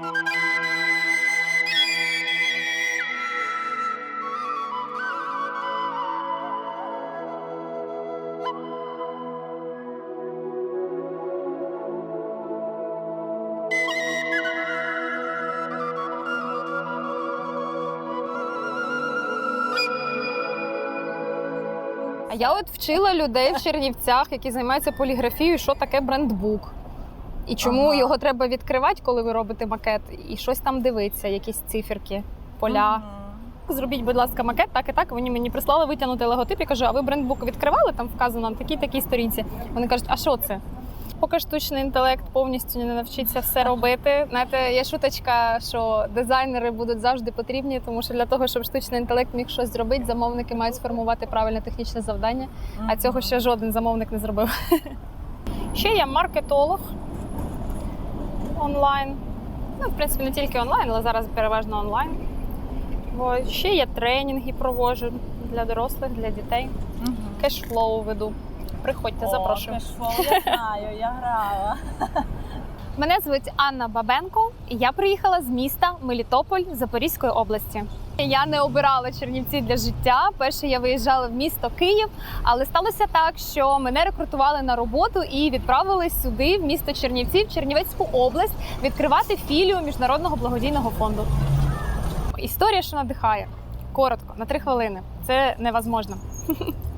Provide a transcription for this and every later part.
Я от вчила людей в Чернівцях, які займаються поліграфією, що таке брендбук. І чому Ага. його треба відкривати, коли ви робите макет, і щось там дивитися, якісь циферки, поля. Мгм. Зробіть, будь ласка, макет, так і так. Вони мені прислали витягнути логотип. Я кажу, а ви брендбук відкривали? Там вказано на такій такій сторінці. Вони кажуть, а що це? Поки штучний інтелект повністю не навчиться все робити. Знаєте, є шуточка, що дизайнери будуть завжди потрібні, тому що для того, щоб штучний інтелект міг щось зробити, замовники мають сформувати правильне технічне завдання. А цього ще жоден замовник не зробив. Ще я маркетолог онлайн. Ну, в принципі, не тільки онлайн, але зараз переважно онлайн. Ось. Ще я тренінги проводжу для дорослих, для дітей. Угу. Кешфлоу веду. Приходьте, О, запрошую. кешфлоу я знаю, я грала. Мене звуть Анна Бабенко, і я приїхала з міста Мелітополь Запорізької області. Я не обирала Чернівці для життя. Перше я виїжджала в місто Київ, але сталося так, що мене рекрутували на роботу і відправили сюди, в місто Чернівці, в Чернівецьку область, відкривати філію міжнародного благодійного фонду. Історія, що надихає. Коротко, на три хвилини. Це невозможно.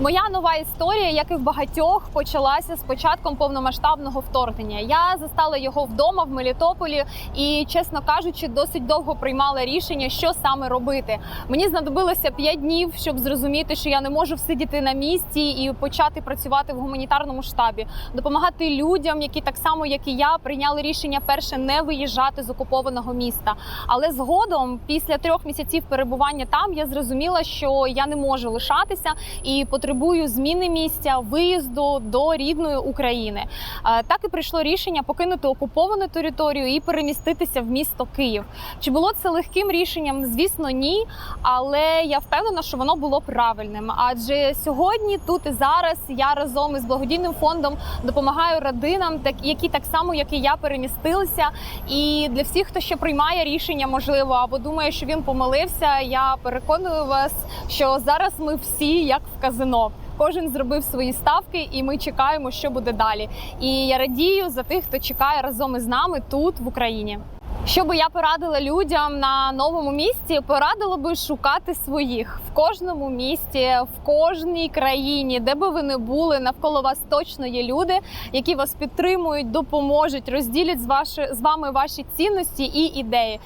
Моя нова історія, як і в багатьох, почалася з початком повномасштабного вторгнення. Я застала його вдома в Мелітополі і, чесно кажучи, досить довго приймала рішення, що саме робити. Мені знадобилося 5 днів, щоб зрозуміти, що я не можу всидіти на місці і почати працювати в гуманітарному штабі, допомагати людям, які так само, як і я, прийняли рішення перше не виїжджати з окупованого міста. Але згодом, після трьох місяців перебування там, я зрозуміла, що я не можу лишатися і потребую зміни місця, виїзду до рідної України. Так і прийшло рішення покинути окуповану територію і переміститися в місто Київ. Чи було це легким рішенням? Звісно, ні. Але я впевнена, що воно було правильним. Адже сьогодні, тут і зараз, я разом із благодійним фондом допомагаю родинам, так які так само, як і я, перемістилися. І для всіх, хто ще приймає рішення, можливо, або думає, що він помилився, я переконую вас, що зараз ми всі як в казино. Кожен зробив свої ставки, і ми чекаємо, що буде далі. І я радію за тих, хто чекає разом із нами тут, в Україні. Що би я порадила людям на новому місці, порадила би шукати своїх в кожному місті, в кожній країні, де би ви не були, навколо вас точно є люди, які вас підтримують, допоможуть, розділять з вами ваші цінності і ідеї.